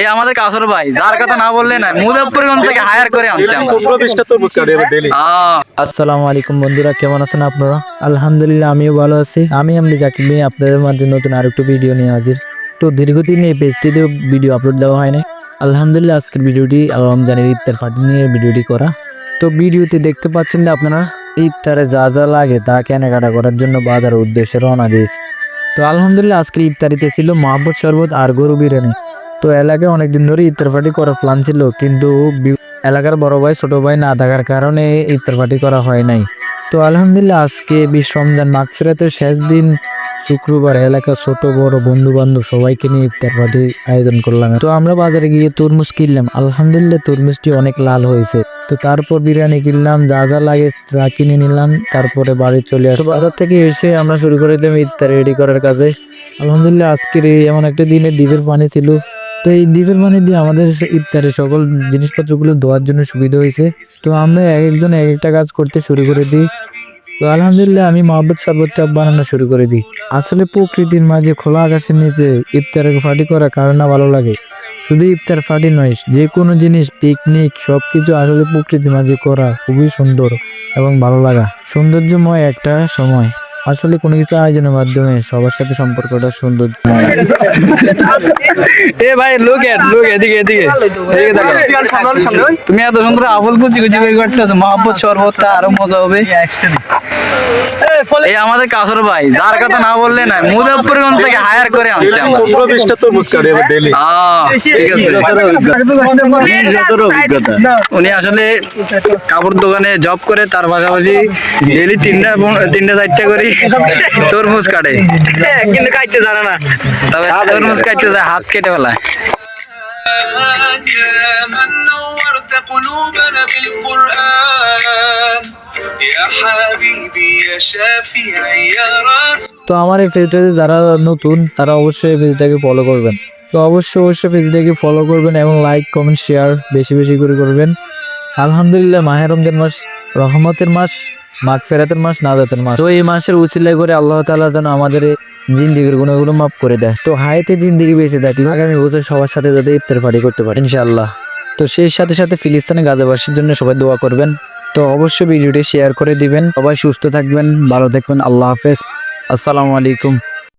এই আমাদের কাসর ভাই যার কথা না বললে না মুজফ্ফরগঞ্জ থেকে হায়ার করে আনছে আসসালামু আলাইকুম বন্ধুরা কেমন আছেন আপনারা? আলহামদুলিল্লাহ আমিও ভালো আছি। আমি এমনি জাকির ভাই আপনাদের মাঝে নতুন আরেকটু ভিডিও নিয়ে হাজির। তো দীর্ঘদিন এই পেজটিতে ভিডিও আপলোড দেওয়া হয় না আলহামদুলিল্লাহ আজকের ভিডিওটি রমজানের ইফতার পার্টি নিয়ে ভিডিওটি করা। তো ভিডিওতে দেখতে পাচ্ছেন যে আপনারা ইফতারে যা যা লাগে তা কেনাকাটা করার জন্য বাজারের উদ্দেশ্যে রওনা দিয়েছে। তো আলহামদুলিল্লাহ আজকে ইফতারিতে ছিল মহাব্বত শরবত আর গরু বিরিয়ানি। তো এলাকায় অনেকদিন ধরে ইফতার পার্টি করার প্ল্যান ছিল, কিন্তু এলাকার বড় ভাই, ছোট ভাই না থাকার কারণে ইফতার পার্টি করা হয় নাই। তো আলহামদুলিল্লাহ আজকে বিশ রমজান ফেরাতে শেষ দিন শুক্রবার এলাকার ছোট বড় বন্ধু বান্ধব সবাইকে নিয়ে ইফতার পার্টি আয়োজন করলাম। তো আমরা বাজারে গিয়ে তরমুজ কিনলাম। আলহামদুলিল্লাহ তরমুজটি অনেক লাল হয়েছে। তো তারপর বিরিয়ানি কিনলাম, যা যা লাগে তা কিনে নিলাম। তারপরে বাড়ি চলে আসো বাজার থেকে এসে আমরা শুরু করে দিলাম ইফতার রেডি করার কাজে। আলহামদুলিল্লাহ আজকের এই এমন একটা দিনে ডিপের পানি ছিল। তো এই ডিপের পানি দিয়ে আমাদের ইফতারে সকল জিনিসপত্রগুলো ধোয়ার জন্য সুবিধা হয়েছে। তো আমরা এক, একজন এক একটা কাজ করতে শুরু করে দিই। তো আলহামদুলিল্লাহ আমি মহব্বত শরবতটা বানানো শুরু করে দিই। আসলে প্রকৃতির মাঝে খোলা আকাশের নিচে ইফতারের ফাটি করা কারণ না ভালো লাগে। শুধু ইফতার ফাটি নয়, যে কোনো জিনিস, পিকনিক সব কিছু আসলে প্রকৃতির মাঝে করা খুবই সুন্দর এবং ভালো লাগা। সৌন্দর্যময় একটা সময়। আসলে কোনো কিছু আয়োজনের মাধ্যমে সবার সাথে সম্পর্কটা সুন্দর। এ ভাই লুক এট লুক এদিকে এদিকে তুমি এত সুন্দর আবল কুচি কুচি করে করতেছো মহব্বত, শরবতটা আরও মজা হবে। এই আমাদের কাসর ভাই যার কথা না বললে না মুজফ্ফরগঞ্জ থেকে হায়ার করে আনছে আমরা আহ, ঠিক আছে উনি আসলে কাপড় দোকানে জব করে তার পাশাপাশি ডেলি তিনটা পো- তিনটা চারটা করে তরমুজ কাটে কিন্তু কাটতে জানে না তবে তরমুজ কাটতে যায় হাত কেটে ফেলায় يا من نورت قلوبنا بالقرآن তো আমার এই পেজটাতে যারা নতুন, তারা অবশ্যই পেজটাকে ফলো করবেন। তো অবশ্যই অবশ্যই পেজটাকে ফলো করবেন এবং লাইক কমেন্ট শেয়ার বেশি বেশি করে করবেন। আলহামদুলিল্লাহ, মাহে রমজান মাস, রহমতের মাস, মাঘ ফেরাতের মাস, নাজাতের মাস। তো এই মাসের উচিলায় করে আল্লাহ তাআলা যেন আমাদের জিন্দিগির গুণগুলো মাফ করে দেয়। তো হাইতে জিন্দিগি বেঁচে থাকলে আগামী বছর সবার সাথে যাতে ইফতার পার্টি করতে পারে, ইনশাআল্লাহ। তো সেই সাথে সাথে ফিলিস্তিনে গাজাবাসীর জন্য সবাই দোয়া করবেন। তো অবশ্যই ভিডিওটি শেয়ার করে দিবেন। সবাই সুস্থ থাকবেন, ভালো থাকবেন। আল্লাহ হাফেজ। আসসালামু আলাইকুম।